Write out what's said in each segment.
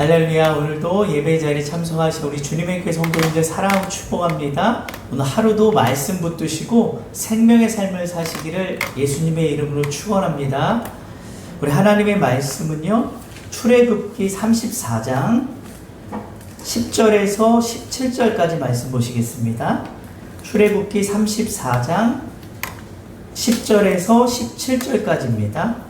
할렐루야 오늘도 예배 자리에 참석하신 우리 주님의 교회 성도님들 사랑하고 축복합니다. 오늘 하루도 말씀 붙드시고 생명의 삶을 사시기를 예수님의 이름으로 축원합니다. 우리 하나님의 말씀은요. 출애굽기 34장 10절에서 17절까지 말씀 보시겠습니다. 출애굽기 34장 10절에서 17절까지입니다.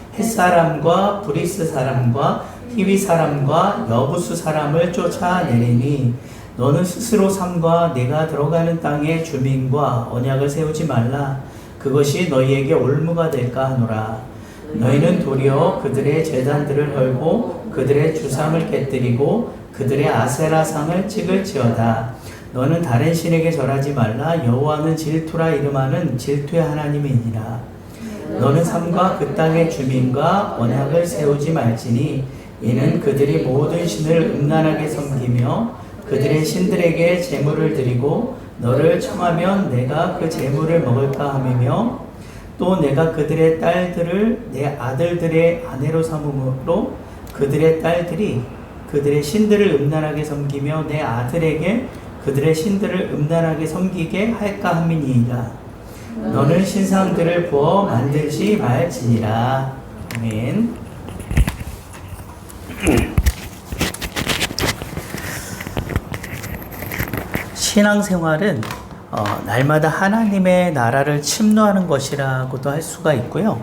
햇 사람과 브리스 사람과 히위 사람과 여부수 사람을 쫓아내리니 너는 스스로 삼과 내가 들어가는 땅의 주민과 언약을 세우지 말라. 그것이 너희에게 올무가 될까 하노라. 너희는 도리어 그들의 재단들을 헐고 그들의 주상을 깨뜨리고 그들의 아세라상을 찍을지어다. 너는 다른 신에게 절하지 말라. 여호와는 질투라 이름하는 질투의 하나님이니라 너는 삶과 그 땅의 주민과 언약을 세우지 말지니 이는 그들이 모든 신을 음란하게 섬기며 그들의 신들에게 제물을 드리고 너를 청하면 내가 그 제물을 먹을까 함이며 또 내가 그들의 딸들을 내 아들들의 아내로 삼음으로 그들의 딸들이 그들의 신들을 음란하게 섬기며 내 아들에게 그들의 신들을 음란하게 섬기게 할까 함이니이다. 너는 신상들을 부어 만들지 말지니라. 아멘. 신앙생활은 어, 날마다 하나님의 나라를 침노하는 것이라고도 할 수가 있고요.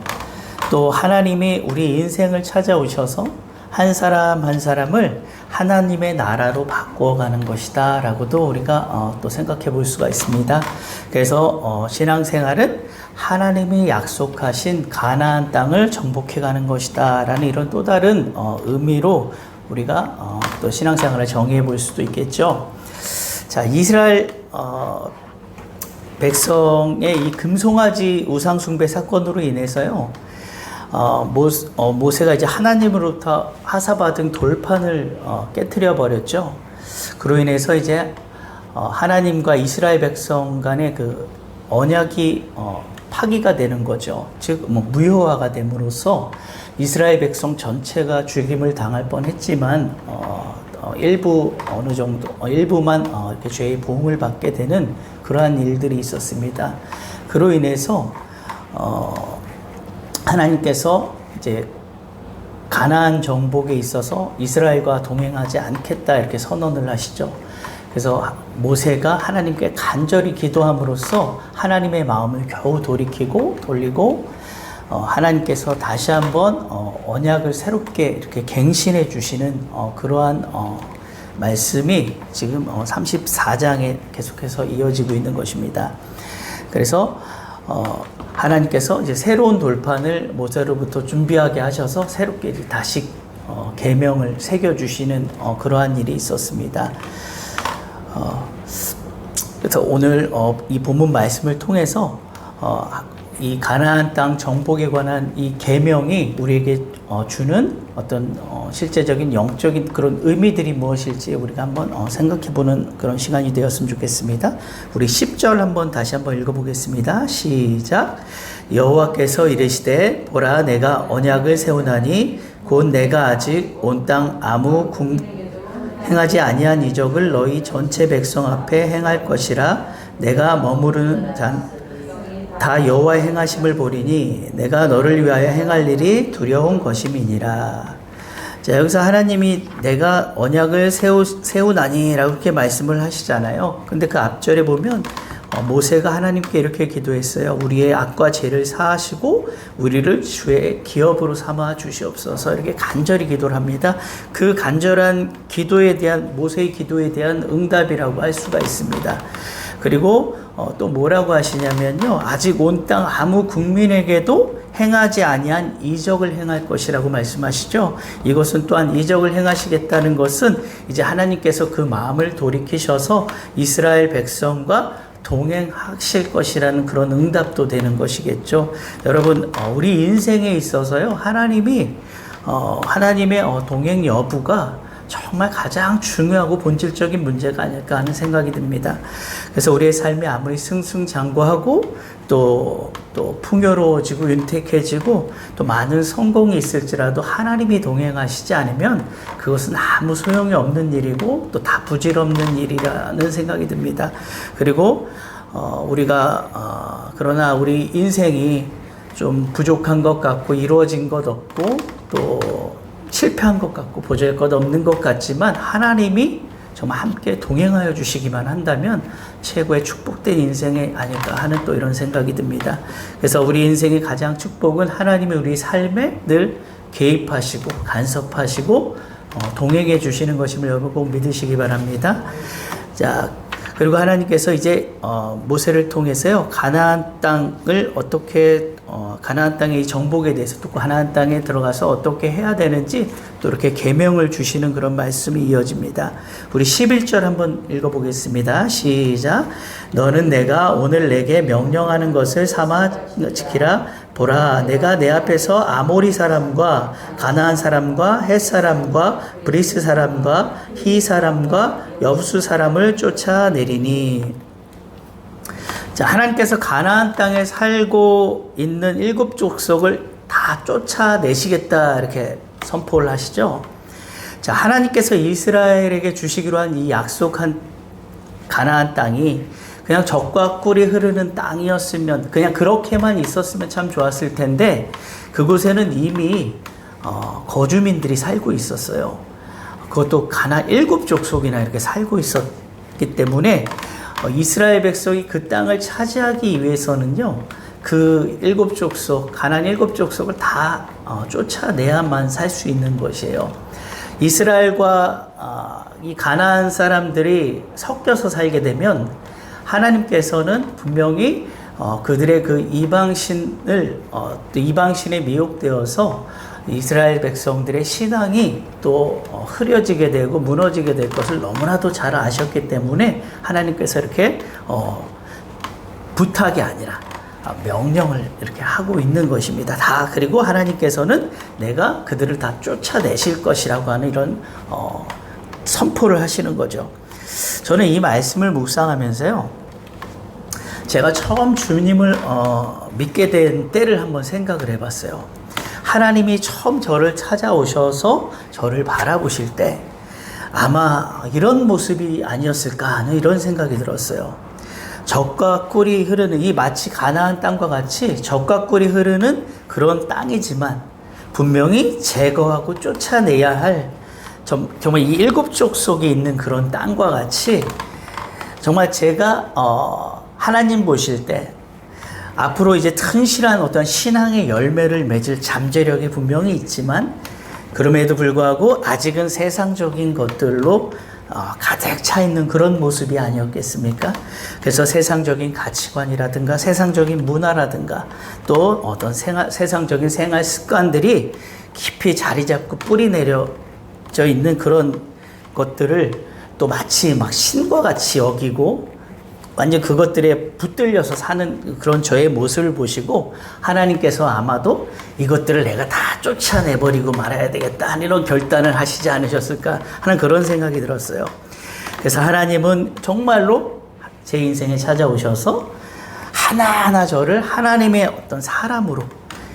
또 하나님이 우리 인생을 찾아오셔서 한 사람 한 사람을 하나님의 나라로 바꿔가는 것이다 라고도 우리가 어, 또 생각해 볼 수가 있습니다. 그래서 어, 신앙생활은 하나님이 약속하신 가나안 땅을 정복해 가는 것이다 라는 이런 또 다른 어, 의미로 우리가 어, 또 신앙생활을 정의해 볼 수도 있겠죠. 자, 이스라엘 어, 백성의 이 금송아지 우상숭배 사건으로 인해서요. 어, 모, 어, 모 세가 이제 하나님으로부터 하사받은 돌판을 어, 깨뜨려 버렸죠. 그로 인해서 이제 어, 하나님과 이스라엘 백성 간의 그 언약이 어, 파기가 되는 거죠. 즉, 뭐 무효화가 됨으로써 이스라엘 백성 전체가 죽임을 당할 뻔했지만 어, 어, 일부 어느 정도 어, 일부만 어, 이렇게 죄의 보응을 받게 되는 그러한 일들이 있었습니다. 그로 인해서 어, 하나님께서 이제 가나안 정복에 있어서 이스라엘과 동행하지 않겠다 이렇게 선언을 하시죠. 그래서 모세가 하나님께 간절히 기도함으로써 하나님의 마음을 겨우 돌이키고 돌리고 어, 하나님께서 다시 한번 어, 언약을 새롭게 이렇게 갱신해 주시는 어, 그러한 어, 말씀이 지금 어, 34장에 계속해서 이어지고 있는 것입니다. 그래서 어, 하나님께서 이제 새로운 돌판을 모세로부터 준비하게 하셔서 새롭게 다시 어, 계명을 새겨 주시는 어, 그러한 일이 있었습니다. 어, 그래서 오늘 어, 이 본문 말씀을 통해서 어, 이 가나안 땅 정복에 관한 이 계명이 우리에게 어, 주는 어떤 어, 실제적인 영적인 그런 의미들이 무엇일지 우리가 한번 어, 생각해 보는 그런 시간이 되었으면 좋겠습니다. 우리 10절 한번 다시 한번 읽어 보겠습니다. 시작. 여호와께서 이르시되 보라 내가 언약을 세우나니 곧 내가 아직 온 땅 아무 궁 행하지 아니한 이적을 너희 전체 백성 앞에 행할 것이라 내가 머무르는 잔 다 여호와의 행하심을 보리니 내가 너를 위하여 행할 일이 두려운 것임이니라. 자, 여기서 하나님이 내가 언약을 세우, 세우나니라고 그렇게 말씀을 하시잖아요. 근데 그 앞절에 보면 어, 모세가 하나님께 이렇게 기도했어요. 우리의 악과 죄를 사하시고 우리를 주의 기업으로 삼아 주시옵소서 이렇게 간절히 기도를 합니다. 그 간절한 기도에 대한 모세의 기도에 대한 응답이라고 할 수가 있습니다. 그리고 어, 또 뭐라고 하시냐면요. 아직 온 땅 아무 국민에게도 행하지 아니한 이적을 행할 것이라고 말씀하시죠. 이것은 또한 이적을 행하시겠다는 것은 이제 하나님께서 그 마음을 돌이키셔서 이스라엘 백성과 동행하실 것이라는 그런 응답도 되는 것이겠죠. 여러분, 어, 우리 인생에 있어서요, 하나님이, 어, 하나님의 어, 동행 여부가 정말 가장 중요하고 본질적인 문제가 아닐까 하는 생각이 듭니다. 그래서 우리의 삶이 아무리 승승장구하고 또, 또 풍요로워지고 윤택해지고 또 많은 성공이 있을지라도 하나님이 동행하시지 않으면 그것은 아무 소용이 없는 일이고 또 다 부질없는 일이라는 생각이 듭니다. 그리고 어, 우리가 어, 그러나 우리 인생이 좀 부족한 것 같고 이루어진 것 없고 또 실패한 것 같고 보잘 것 없는 것 같지만 하나님이 정말 함께 동행하여 주시기만 한다면 최고의 축복된 인생이 아닐까 하는 또 이런 생각이 듭니다. 그래서 우리 인생의 가장 축복은 하나님이 우리 삶에 늘 개입하시고 간섭하시고 어, 동행해 주시는 것임을 여러분 꼭 믿으시기 바랍니다. 자, 그리고 하나님께서 이제 어, 모세를 통해서요 가나안 땅을 어떻게 어, 가나안 땅의 이 정복에 대해서 또 가나안 땅에 들어가서 어떻게 해야 되는지 또 이렇게 계명을 주시는 그런 말씀이 이어집니다. 우리 11절 한번 읽어보겠습니다. 시작. 너는 내가 오늘 내게 명령하는 것을 삼아 지키라. 보라, 내가 내 앞에서 아모리 사람과 가나안 사람과 헷 사람과 브리스 사람과 히 사람과 여부수 사람을 쫓아내리니. 자, 하나님께서 가나안 땅에 살고 있는 일곱 족속을 다 쫓아내시겠다 이렇게 선포를 하시죠. 자, 하나님께서 이스라엘에게 주시기로 한 이 약속한 가나안 땅이 그냥 적과 꿀이 흐르는 땅이었으면 그냥 그렇게만 있었으면 참 좋았을 텐데 그곳에는 이미 어, 거주민들이 살고 있었어요. 그것도 가나 일곱 족속이나 이렇게 살고 있었기 때문에 어, 이스라엘 백성이 그 땅을 차지하기 위해서는요. 그 일곱 족속, 가난 일곱 족속을 다 어, 쫓아내야만 살 수 있는 것이에요. 이스라엘과 어, 이 가나안 사람들이 섞여서 살게 되면 하나님께서는 분명히 어, 그들의 그 이방신을 어, 또 이방신에 미혹되어서 이스라엘 백성들의 신앙이 또 어, 흐려지게 되고 무너지게 될 것을 너무나도 잘 아셨기 때문에 하나님께서 이렇게 어, 부탁이 아니라 아, 명령을 이렇게 하고 있는 것입니다. 다 그리고 하나님께서는 내가 그들을 다 쫓아내실 것이라고 하는 이런 어, 선포를 하시는 거죠. 저는 이 말씀을 묵상하면서요. 제가 처음 주님을 어, 믿게 된 때를 한번 생각을 해봤어요. 하나님이 처음 저를 찾아오셔서 저를 바라보실 때 아마 이런 모습이 아니었을까 하는 이런 생각이 들었어요. 적과 꿀이 흐르는 이 마치 가나안 땅과 같이 적과 꿀이 흐르는 그런 땅이지만 분명히 제거하고 쫓아내야 할 정말 이 일곱 족속에 있는 그런 땅과 같이 정말 제가 어 하나님 보실 때 앞으로 이제 튼실한 어떤 신앙의 열매를 맺을 잠재력이 분명히 있지만 그럼에도 불구하고 아직은 세상적인 것들로 어, 가득 차 있는 그런 모습이 아니었겠습니까? 그래서 세상적인 가치관이라든가 세상적인 문화라든가 또 어떤 생활, 세상적인 생활 습관들이 깊이 자리 잡고 뿌리 내려 져 있는 그런 것들을 또 마치 막 신과 같이 여기고 완전 그것들에 붙들려서 사는 그런 저의 모습을 보시고 하나님께서 아마도 이것들을 내가 다 쫓아내버리고 말아야 되겠다 이런 결단을 하시지 않으셨을까 하는 그런 생각이 들었어요. 그래서 하나님은 정말로 제 인생에 찾아오셔서 하나하나 저를 하나님의 어떤 사람으로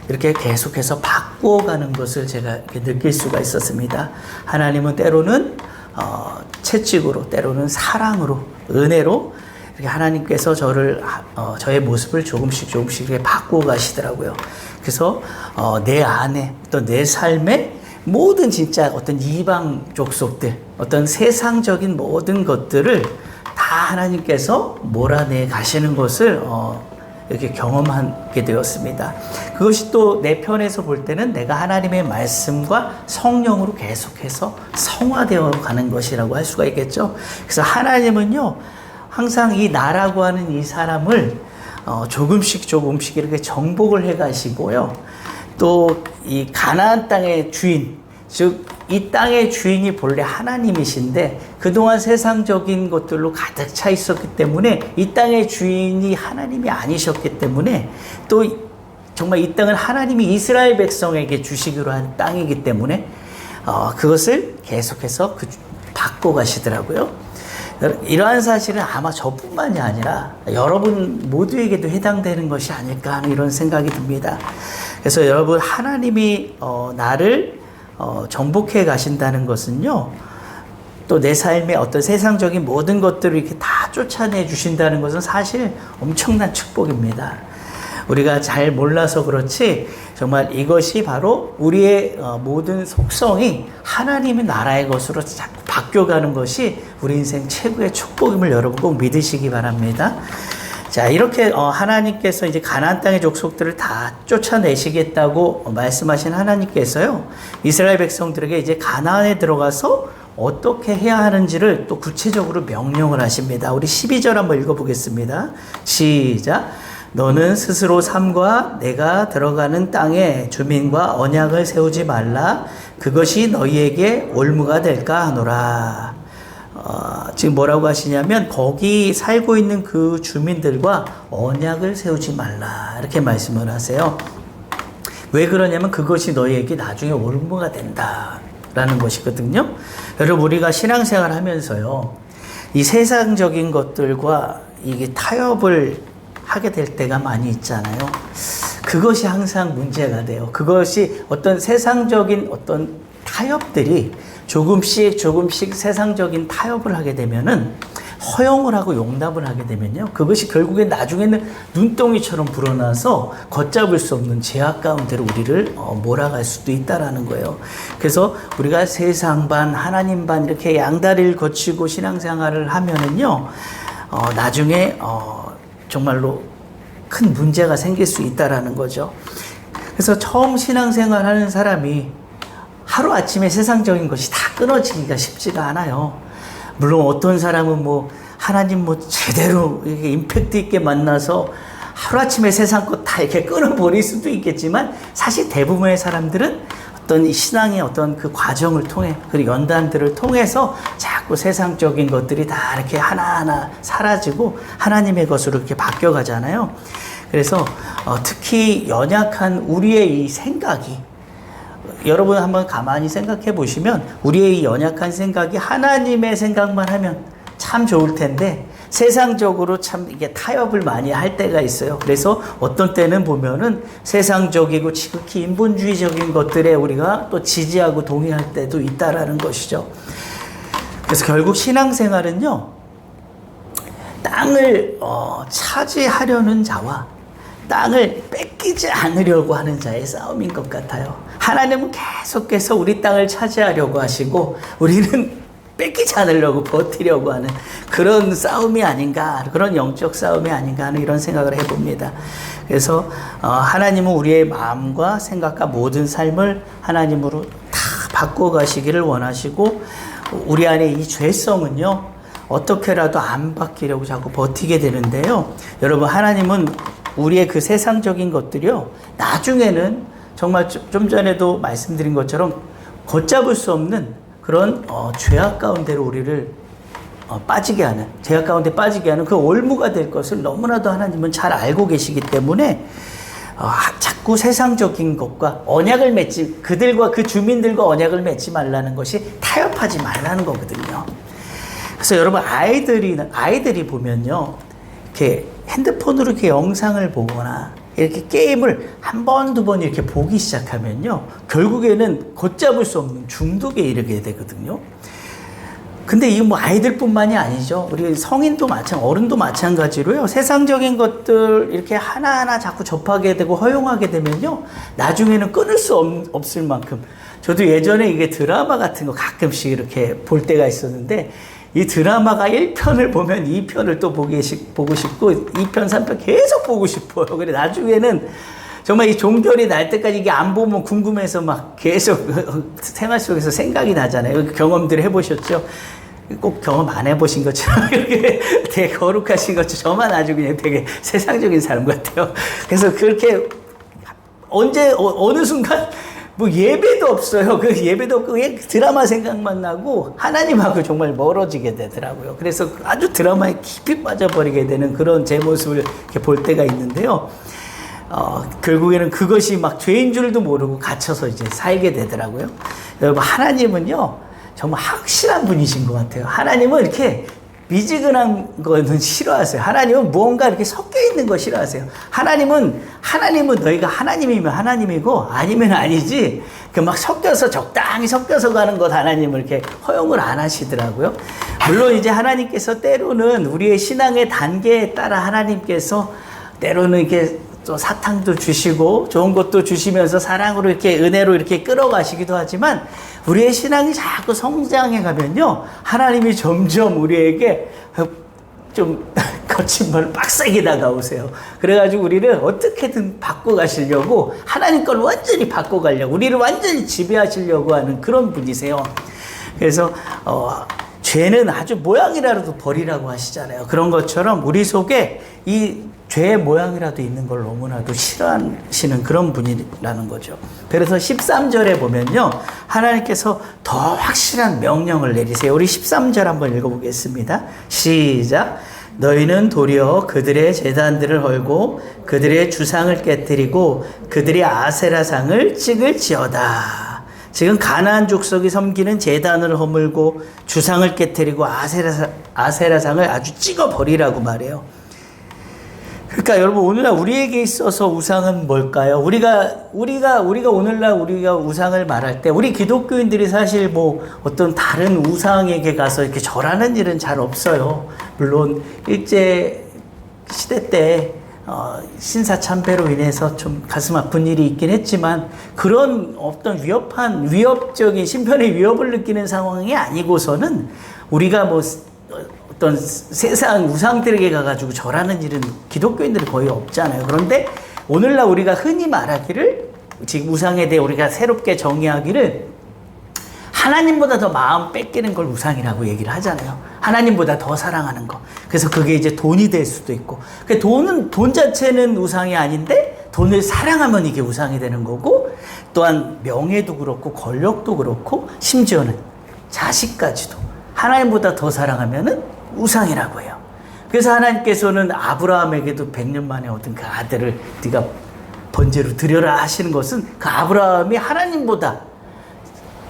이렇게 계속해서 바꾸 어가는 것을 제가 느낄 수가 있었습니다. 하나님은 때로는 어, 채찍으로, 때로는 사랑으로, 은혜로 이렇게 하나님께서 저를 어, 저의 모습을 조금씩 조금씩 이렇게 바꾸어 가시더라고요. 그래서 어, 내 안에 또 내 삶에 모든 진짜 어떤 이방 족속들, 어떤 세상적인 모든 것들을 다 하나님께서 몰아내 가시는 것을 어, 이렇게 경험하게 되었습니다. 그것이 또 내 편에서 볼 때는 내가 하나님의 말씀과 성령으로 계속해서 성화되어 가는 것이라고 할 수가 있겠죠. 그래서 하나님은요, 항상 이 나라고 하는 이 사람을 어, 조금씩 조금씩 이렇게 정복을 해 가시고요. 또 이 가나안 땅의 주인, 즉 이 땅의 주인이 본래 하나님이신데 그동안 세상적인 것들로 가득 차 있었기 때문에 이 땅의 주인이 하나님이 아니셨기 때문에 또 정말 이 땅은 하나님이 이스라엘 백성에게 주시기로 한 땅이기 때문에 어, 그것을 계속해서 그, 바꿔 가시더라고요. 이러한 사실은 아마 저뿐만이 아니라 여러분 모두에게도 해당되는 것이 아닐까 하는 이런 생각이 듭니다. 그래서 여러분 하나님이 어, 나를 어, 정복해 가신다는 것은요. 또 내 삶의 어떤 세상적인 모든 것들을 이렇게 다 쫓아내 주신다는 것은 사실 엄청난 축복입니다. 우리가 잘 몰라서 그렇지 정말 이것이 바로 우리의 어, 모든 속성이 하나님의 나라의 것으로 자꾸 바뀌어가는 것이 우리 인생 최고의 축복임을 여러분 꼭 믿으시기 바랍니다. 자 이렇게 어, 하나님께서 이제 가나안 땅의 족속들을 다 쫓아내시겠다고 말씀하신 하나님께서요 이스라엘 백성들에게 이제 가나안에 들어가서 어떻게 해야 하는지를 또 구체적으로 명령을 하십니다. 우리 12절 한번 읽어 보겠습니다. 시작. 너는 스스로 삶과 내가 들어가는 땅에 주민과 언약을 세우지 말라. 그것이 너희에게 올무가 될까 하노라. 어, 지금 뭐라고 하시냐면 거기 살고 있는 그 주민들과 언약을 세우지 말라. 이렇게 말씀을 하세요. 왜 그러냐면 그것이 너희에게 나중에 올무가 된다. 라는 것이거든요. 여러분, 우리가 신앙생활 하면서요, 이 세상적인 것들과 이게 타협을 하게 될 때가 많이 있잖아요. 그것이 항상 문제가 돼요. 그것이 어떤 세상적인 어떤 타협들이 조금씩 조금씩 세상적인 타협을 하게 되면은 허용을 하고 용납을 하게 되면요. 그것이 결국에 나중에는 눈덩이처럼 불어나서 걷잡을 수 없는 제약 가운데로 우리를 어, 몰아갈 수도 있다라는 거예요. 그래서 우리가 세상 반, 하나님 반 이렇게 양다리를 거치고 신앙생활을 하면은요. 어, 나중에 어, 정말로 큰 문제가 생길 수 있다라는 거죠. 그래서 처음 신앙생활 하는 사람이 하루아침에 세상적인 것이 다 끊어지기가 쉽지가 않아요. 물론 어떤 사람은 뭐 하나님 뭐 제대로 이렇게 임팩트 있게 만나서 하루아침에 세상 것 다 이렇게 끊어버릴 수도 있겠지만 사실 대부분의 사람들은 어떤 신앙의 어떤 그 과정을 통해 그리고 연단들을 통해서 자꾸 세상적인 것들이 다 이렇게 하나하나 사라지고 하나님의 것으로 이렇게 바뀌어 가잖아요. 그래서 어, 특히 연약한 우리의 이 생각이 여러분 한번 가만히 생각해 보시면 우리의 이 연약한 생각이 하나님의 생각만 하면 참 좋을 텐데 세상적으로 참 이게 타협을 많이 할 때가 있어요. 그래서 어떤 때는 보면은 세상적이고 지극히 인본주의적인 것들에 우리가 또 지지하고 동의할 때도 있다라는 것이죠. 그래서 결국 신앙생활은요, 땅을 어, 차지하려는 자와 땅을 뺏기지 않으려고 하는 자의 싸움인 것 같아요. 하나님은 계속해서 우리 땅을 차지하려고 하시고 우리는 뺏기지 않으려고 버티려고 하는 그런 싸움이 아닌가, 그런 영적 싸움이 아닌가 하는 이런 생각을 해봅니다. 그래서 어, 하나님은 우리의 마음과 생각과 모든 삶을 하나님으로 다 바꿔 가시기를 원하시고 우리 안에 이 죄성은요 어떻게라도 안 바뀌려고 자꾸 버티게 되는데요. 여러분 하나님은 우리의 그 세상적인 것들이요 나중에는 정말 좀 전에도 말씀드린 것처럼 걷잡을 수 없는 그런 어, 죄악 가운데로 우리를 어, 빠지게 하는 죄악 가운데 빠지게 하는 그 올무가 될 것을 너무나도 하나님은 잘 알고 계시기 때문에 어, 자꾸 세상적인 것과 언약을 맺지 그들과 그 주민들과 언약을 맺지 말라는 것이 타협하지 말라는 거거든요. 그래서 여러분 아이들이 아이들이 보면요 이렇게 핸드폰으로 이렇게 영상을 보거나 이렇게 게임을 한 번, 두 번 이렇게 보기 시작하면요. 결국에는 걷잡을 수 없는 중독에 이르게 되거든요. 근데 이게 뭐 아이들뿐만이 아니죠. 우리 성인도 마찬, 어른도 마찬가지로요. 세상적인 것들 이렇게 하나하나 자꾸 접하게 되고 허용하게 되면요. 나중에는 끊을 수 없, 없을 만큼. 저도 예전에 이게 드라마 같은 거 가끔씩 이렇게 볼 때가 있었는데 이 드라마가 1편을 보면 2편을 또 보기, 보고 싶고 2편, 3편 계속 보고 싶어요. 그래 나중에는 정말 이 종결이 날 때까지 이게 안 보면 궁금해서 막 계속 생활 속에서 생각이 나잖아요. 경험들 해보셨죠? 꼭 경험 안 해보신 것처럼 이렇게 되게 거룩하신 것처럼 저만 아주 그냥 되게 세상적인 사람 같아요. 그래서 그렇게 언제 어, 느 순간 뭐 예배도 없어요. 그 예배도 없고 드라마 생각만 나고 하나님하고 정말 멀어지게 되더라고요. 그래서 아주 드라마에 깊이 빠져버리게 되는 그런 제 모습을 이렇게 볼 때가 있는데요. 어, 결국에는 그것이 막 죄인 줄도 모르고 갇혀서 이제 살게 되더라고요. 여러분, 하나님은요, 정말 확실한 분이신 것 같아요. 하나님은 이렇게 미지근한 거는 싫어하세요. 하나님은 무언가 이렇게 섞여 있는 거 싫어하세요. 하나님은, 하나님은 너희가 하나님이면 하나님이고 아니면 아니지. 그 막 섞여서 적당히 섞여서 가는 것 하나님을 이렇게 허용을 안 하시더라고요. 물론 이제 하나님께서 때로는 우리의 신앙의 단계에 따라 하나님께서 때로는 이렇게 또 사탕도 주시고 좋은 것도 주시면서 사랑으로 이렇게 은혜로 이렇게 끌어가시기도 하지만 우리의 신앙이 자꾸 성장해 가면요 하나님이 점점 우리에게 좀 거친 말 빡세게 다가오세요. 그래가지고 우리를 어떻게든 바꿔가시려고 하나님 걸 완전히 바꿔가려고 우리를 완전히 지배하시려고 하는 그런 분이세요. 그래서 어, 죄는 아주 모양이라도 버리라고 하시잖아요. 그런 것처럼 우리 속에 이 죄의 모양이라도 있는 걸 너무나도 싫어하시는 그런 분이라는 거죠. 그래서 13절에 보면요. 하나님께서 더 확실한 명령을 내리세요. 우리 13절 한번 읽어보겠습니다. 시작. 너희는 도리어 그들의 재단들을 헐고 그들의 주상을 깨뜨리고 그들의 아세라상을 찍을지어다. 지금 가나안 족속이 섬기는 재단을 허물고 주상을 깨뜨리고 아세라, 아세라상을 아주 찍어버리라고 말해요. 그러니까 여러분 오늘날 우리에게 있어서 우상은 뭘까요? 우리가 우리가 우리가 오늘날 우리가 우상을 말할 때 우리 기독교인들이 사실 뭐 어떤 다른 우상에게 가서 이렇게 절하는 일은 잘 없어요. 물론 일제 시대 때 어, 신사 참배로 인해서 좀 가슴 아픈 일이 있긴 했지만 그런 어떤 위협한 위협적인 심편의 위협을 느끼는 상황이 아니고서는 우리가 뭐 어떤 세상 우상들에게 가가지고 절하는 일은 기독교인들이 거의 없잖아요. 그런데 오늘날 우리가 흔히 말하기를 지금 우상에 대해 우리가 새롭게 정의하기를 하나님보다 더 마음 뺏기는 걸 우상이라고 얘기를 하잖아요. 하나님보다 더 사랑하는 거. 그래서 그게 이제 돈이 될 수도 있고. 그 돈은, 돈 자체는 우상이 아닌데 돈을 사랑하면 이게 우상이 되는 거고 또한 명예도 그렇고 권력도 그렇고 심지어는 자식까지도 하나님보다 더 사랑하면은 우상이라고 해요. 그래서 하나님께서는 아브라함에게도 100년 만에 얻은 그 아들을 네가 번제로 드려라 하시는 것은 그 아브라함이 하나님보다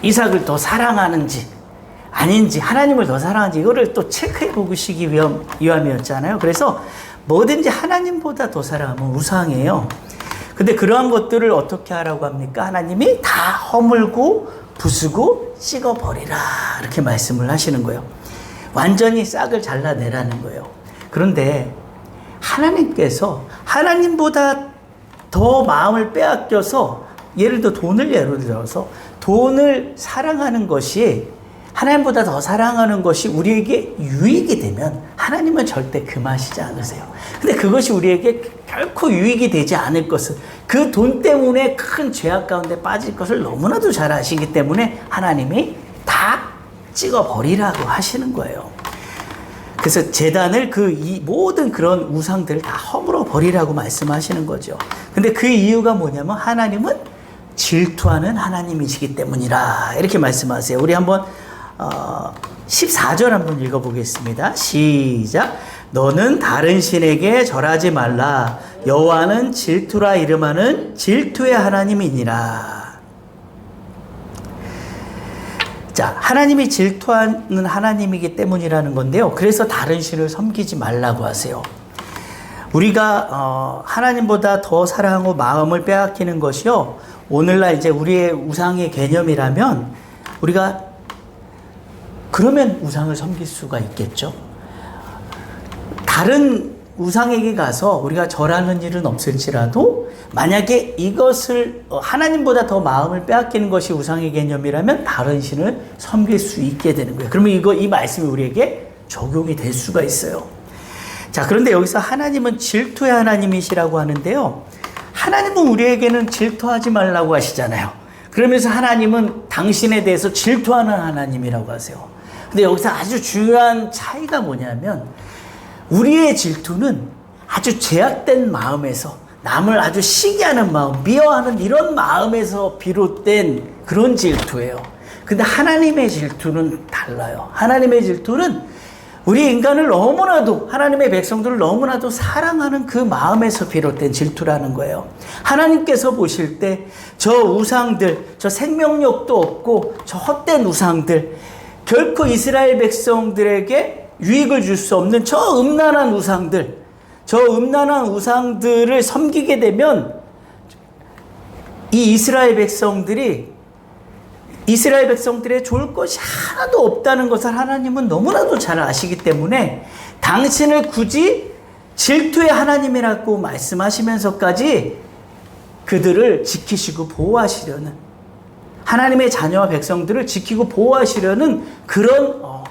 이삭을 더 사랑하는지 아닌지 하나님을 더 사랑하는지 이거를 또 체크해 보시기 위함, 위함이었잖아요. 그래서 뭐든지 하나님보다 더 사랑하면 우상이에요. 근데 그러한 것들을 어떻게 하라고 합니까? 하나님이 다 허물고 부수고 찍어버리라 이렇게 말씀을 하시는 거예요. 완전히 싹을 잘라내라는 거예요. 그런데 하나님께서 하나님보다 더 마음을 빼앗겨서 예를 들어 돈을 예로 들어서 돈을 사랑하는 것이 하나님보다 더 사랑하는 것이 우리에게 유익이 되면 하나님은 절대 금하시지 않으세요. 근데 그것이 우리에게 결코 유익이 되지 않을 것을 그돈 때문에 큰 죄악 가운데 빠질 것을 너무나도 잘 아시기 때문에 하나님이 다 찍어버리라고 하시는 거예요. 그래서 재단을 그이 모든 그런 우상들을 다 허물어 버리라고 말씀하시는 거죠. 근데 그 이유가 뭐냐면 하나님은 질투하는 하나님이시기 때문이라 이렇게 말씀하세요. 우리 한번 어, 14절 한번 읽어보겠습니다. 시작. 너는 다른 신에게 절하지 말라. 여호와는 질투라 이름하는 질투의 하나님이니라. 자, 하나님이 질투하는 하나님이기 때문이라는 건데요. 그래서 다른 신을 섬기지 말라고 하세요. 우리가 어, 하나님보다 더 사랑하고 마음을 빼앗기는 것이요. 오늘날 이제 우리의 우상의 개념이라면 우리가 그러면 우상을 섬길 수가 있겠죠. 다른 우상에게 가서 우리가 절하는 일은 없을지라도 만약에 이것을 어, 하나님보다 더 마음을 빼앗기는 것이 우상의 개념이라면 다른 신을 섬길 수 있게 되는 거예요. 그러면 이거 이 말씀이 우리에게 적용이 될 수가 있어요. 자, 그런데 여기서 하나님은 질투의 하나님이시라고 하는데요. 하나님은 우리에게는 질투하지 말라고 하시잖아요. 그러면서 하나님은 당신에 대해서 질투하는 하나님이라고 하세요. 근데 여기서 아주 중요한 차이가 뭐냐면 우리의 질투는 아주 제약된 마음에서 남을 아주 시기하는 마음, 미워하는 이런 마음에서 비롯된 그런 질투예요. 근데 하나님의 질투는 달라요. 하나님의 질투는 우리 인간을 너무나도 하나님의 백성들을 너무나도 사랑하는 그 마음에서 비롯된 질투라는 거예요. 하나님께서 보실 때 저 우상들, 저 생명력도 없고 저 헛된 우상들, 결코 이스라엘 백성들에게 유익을 줄 수 없는 저 음란한 우상들, 저 음란한 우상들을 섬기게 되면 이 이스라엘 백성들이 이스라엘 백성들의 좋을 것이 하나도 없다는 것을 하나님은 너무나도 잘 아시기 때문에 당신을 굳이 질투의 하나님이라고 말씀하시면서까지 그들을 지키시고 보호하시려는 하나님의 자녀와 백성들을 지키고 보호하시려는 그런 어,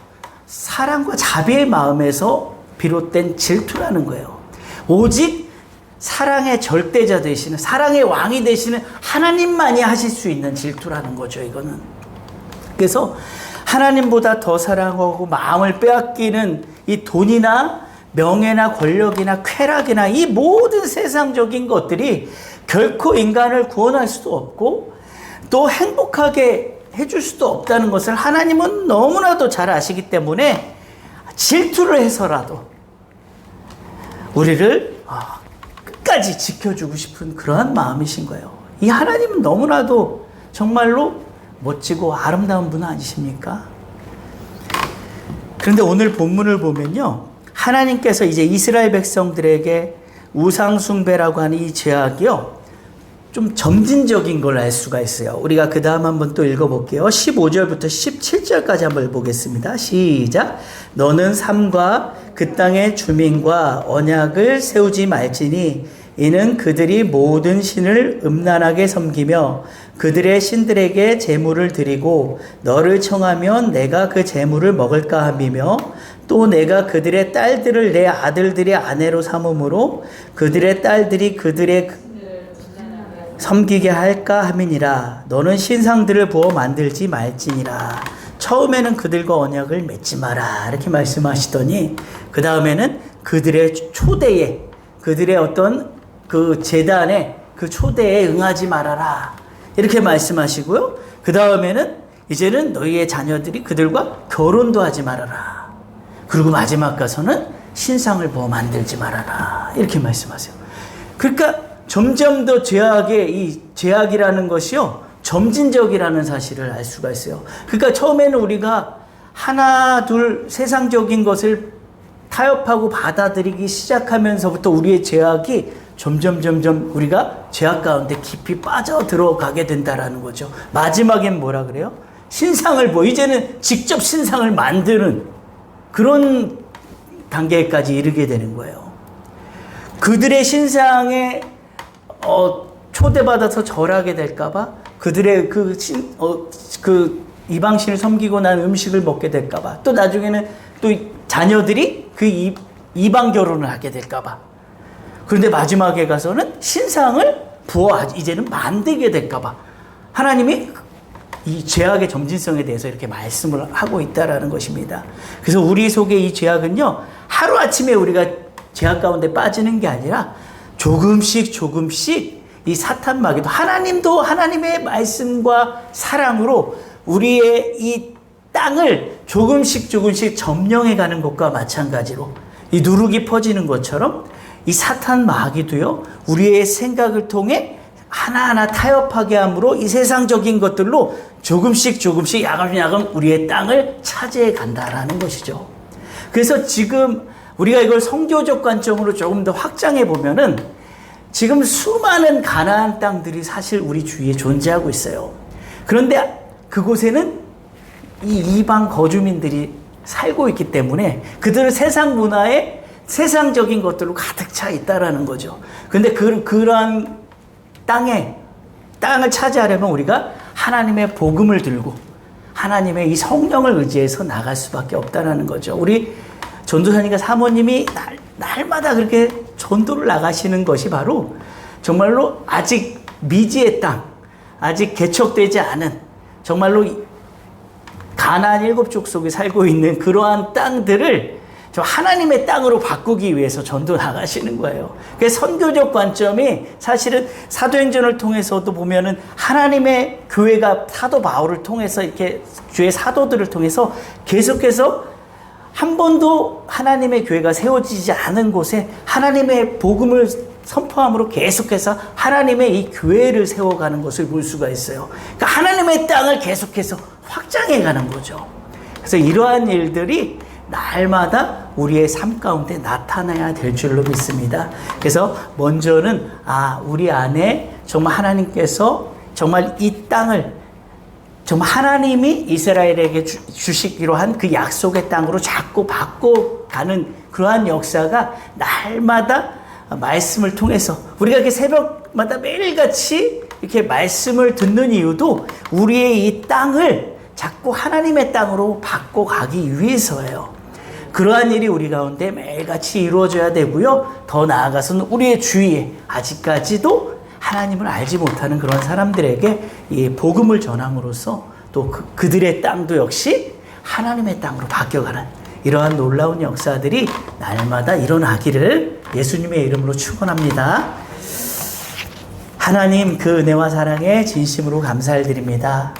사랑과 자비의 마음에서 비롯된 질투라는 거예요. 오직 사랑의 절대자 되시는 사랑의 왕이 되시는 하나님만이 하실 수 있는 질투라는 거죠. 이거는 그래서 하나님보다 더 사랑하고 마음을 빼앗기는 이 돈이나 명예나 권력이나 쾌락이나 이 모든 세상적인 것들이 결코 인간을 구원할 수도 없고 또 행복하게 해줄 수도 없다는 것을 하나님은 너무나도 잘 아시기 때문에 질투를 해서라도 우리를 아, 끝까지 지켜주고 싶은 그러한 마음이신 거예요. 이 하나님은 너무나도 정말로 멋지고 아름다운 분 아니십니까? 그런데 오늘 본문을 보면요. 하나님께서 이제 이스라엘 백성들에게 우상숭배라고 하는 이 죄악이요. 좀 점진적인 걸 알 수가 있어요. 우리가 그 다음 한번 또 읽어볼게요. 15절부터 17절까지 한번 보겠습니다. 시작. 너는 삶과 그 땅의 주민과 언약을 세우지 말지니 이는 그들이 모든 신을 음란하게 섬기며 그들의 신들에게 제물을 드리고 너를 청하면 내가 그 제물을 먹을까 함이며 또 내가 그들의 딸들을 내 아들들의 아내로 삼음으로 그들의 딸들이 그들의 섬기게 할까 함이니라. 너는 신상들을 부어 만들지 말지니라. 처음에는 그들과 언약을 맺지 마라. 이렇게 말씀하시더니 그 다음에는 그들의 초대에 그들의 어떤 그 재단에 그 초대에 응하지 말아라. 이렇게 말씀하시고요. 그 다음에는 이제는 너희의 자녀들이 그들과 결혼도 하지 말아라. 그리고 마지막 가서는 신상을 부어 만들지 말아라. 이렇게 말씀하세요. 그러니까 점점 더 죄악의 이 죄악이라는 것이요 점진적이라는 사실을 알 수가 있어요. 그러니까 처음에는 우리가 하나 둘 세상적인 것을 타협하고 받아들이기 시작하면서부터 우리의 죄악이 점점 점점 우리가 죄악 가운데 깊이 빠져 들어가게 된다라는 거죠. 마지막엔 뭐라 그래요? 신상을 뭐 이제는 직접 신상을 만드는 그런 단계까지 이르게 되는 거예요. 그들의 신상에 어, 초대받아서 절하게 될까봐 그들의 그, 신, 어, 그 이방신을 섬기고 난 음식을 먹게 될까봐 또 나중에는 또 자녀들이 그 이, 이방 결혼을 하게 될까봐 그런데 마지막에 가서는 신상을 부어 이제는 만들게 될까봐 하나님이 이 죄악의 점진성에 대해서 이렇게 말씀을 하고 있다라는 것입니다. 그래서 우리 속에 이 죄악은요 하루 아침에 우리가 죄악 가운데 빠지는 게 아니라 조금씩 조금씩 이 사탄 마귀도 하나님도 하나님의 말씀과 사랑으로 우리의 이 땅을 조금씩 조금씩 점령해 가는 것과 마찬가지로 이 누룩이 퍼지는 것처럼 이 사탄 마귀도요 우리의 생각을 통해 하나하나 타협하게 함으로 이 세상적인 것들로 조금씩 조금씩 야금야금 우리의 땅을 차지해 간다라는 것이죠. 그래서 지금 우리가 이걸 성교적 관점으로 조금 더 확장해 보면은 지금 수많은 가나안 땅들이 사실 우리 주위에 존재하고 있어요. 그런데 그곳에는 이 이방 거주민들이 살고 있기 때문에 그들은 세상 문화에 세상적인 것들로 가득 차 있다라는 거죠. 근데 그, 그러한 땅에, 땅을 차지하려면 우리가 하나님의 복음을 들고 하나님의 이 성령을 의지해서 나갈 수밖에 없다라는 거죠. 우리 전도사님과 사모님이 날, 날마다 그렇게 전도를 나가시는 것이 바로 정말로 아직 미지의 땅, 아직 개척되지 않은 정말로 가나안 일곱 족속이 살고 있는 그러한 땅들을 저 하나님의 땅으로 바꾸기 위해서 전도 나가시는 거예요. 그 선교적 관점이 사실은 사도행전을 통해서도 보면은 하나님의 교회가 사도 바울을 통해서 이렇게 주의 사도들을 통해서 계속해서 한 번도 하나님의 교회가 세워지지 않은 곳에 하나님의 복음을 선포함으로 계속해서 하나님의 이 교회를 세워가는 것을 볼 수가 있어요. 그러니까 하나님의 땅을 계속해서 확장해 가는 거죠. 그래서 이러한 일들이 날마다 우리의 삶 가운데 나타나야 될 줄로 믿습니다. 그래서 먼저는 아, 우리 안에 정말 하나님께서 정말 이 땅을 정말 하나님이 이스라엘에게 주, 주시기로 한 그 약속의 땅으로 자꾸 바꿔가는 그러한 역사가 날마다 말씀을 통해서 우리가 이렇게 새벽마다 매일같이 이렇게 말씀을 듣는 이유도 우리의 이 땅을 자꾸 하나님의 땅으로 바꿔가기 위해서예요. 그러한 일이 우리 가운데 매일같이 이루어져야 되고요. 더 나아가서는 우리의 주위에 아직까지도 하나님을 알지 못하는 그런 사람들에게 이 복음을 전함으로써 또 그, 그들의 땅도 역시 하나님의 땅으로 바뀌어가는 이러한 놀라운 역사들이 날마다 일어나기를 예수님의 이름으로 축원합니다. 하나님 그 은혜와 사랑에 진심으로 감사를 드립니다.